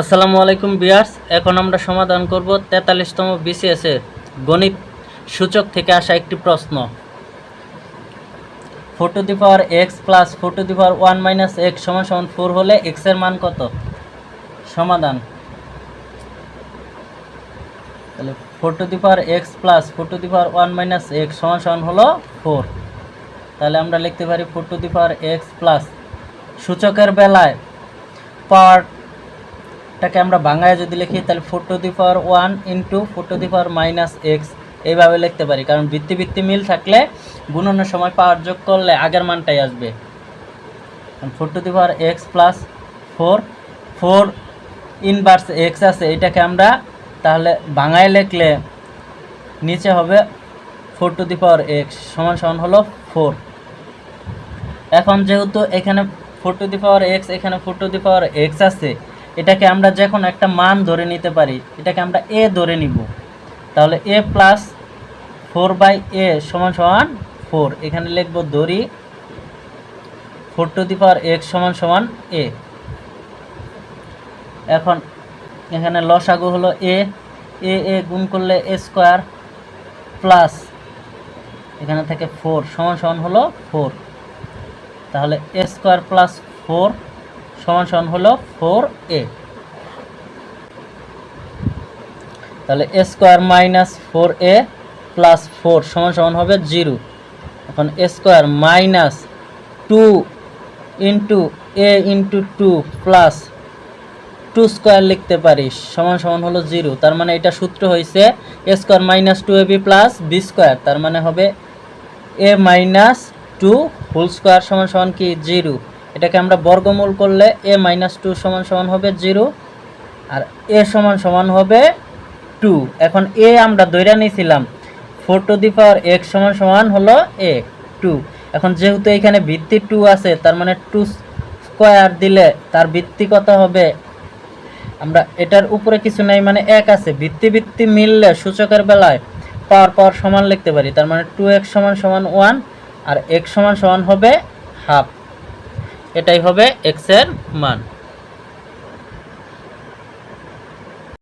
আসসালামু আলাইকুম বিয়ার্স এখন আমরা সমাধান করব তেতাল্লিশতম বিসিএস গণিত সূচক থেকে আসা একটি প্রশ্ন। Four to the power x plus four to the power one minus x সমান সমান ফোর হলে এক্সের মান কত? সমাধান। তাহলে four to the power x plus four to the power one minus x সমান সমান হলো ফোর তাহলে আমরা লিখতে পারি four to the power x plus সূচকের বেলায় পাওয়ারটাকে আমরা বাংলায় যদি লিখি, তাহলে four to the power one into four to the power minus x এইভাবে লিখতে পারি। কারণ বৃত্তি বৃত্তি মিল থাকলে গুণনের সময় পাওয়ার যোগ করলে আগের মানটাই আসবে। Four to the power x plus four four inverse x আছে, এটাকে আমরা তাহলে বাংলায় লিখলে নিচে হবে four to the power x সমান সমান হলো ফোর এখন যেহেতু এখানে four to the power x এখানে four to the power x আছে এটাকে আমরা যখন একটা মান ধরে নিতে পারি, এটাকে আমরা এ ধরে নিব। তাহলে a plus four by a সমান সমান ফোর এখানে লিখব দড়ি four to the power x সমান সমান এ এখন এখানে লসাগু হলো এ এ এ গুণ করলে এ স্কোয়ার প্লাস এখানে থেকে ফোর সমান সমান হলো ফোর তাহলে এ স্কোয়ার প্লাস ফোর সমান সমান হলো ফোর এ। তাহলে a square minus four a plus four সমান সমান হবে জিরো। এখন a square minus two into a into two plus two square লিখতে পারি সমান সমান হলো জিরো। তার মানে এটা সূত্র হয়েছে a square minus two a b plus b square. তার মানে হবে a minus two whole square সমান সমান কি? জিরো। এটাকে আমরা বর্গমূল করলে এ মাইনাস টু সমান সমান হবে জিরো আর এ সমান সমান হবে টু এখন এ আমরা দৈরা নিয়েছিলাম four to the power x সমান সমান হলো এ টু এখন যেহেতু এখানে ভিত্তি টু আছে, তার মানে টু স্কোয়ার দিলে তার ভিত্তি কত হবে? আমরা এটার উপরে কিছু নাই মানে এক আছে। ভিত্তি ভিত্তি মিললে সূচকের বেলায় পাওয়ার পাওয়ার সমান লিখতে পারি, তার মানে টু এক্স সমান সমান ওয়ান আর এক্স সমান সমান হবে হাফ এটাই হবে এক্সের মান।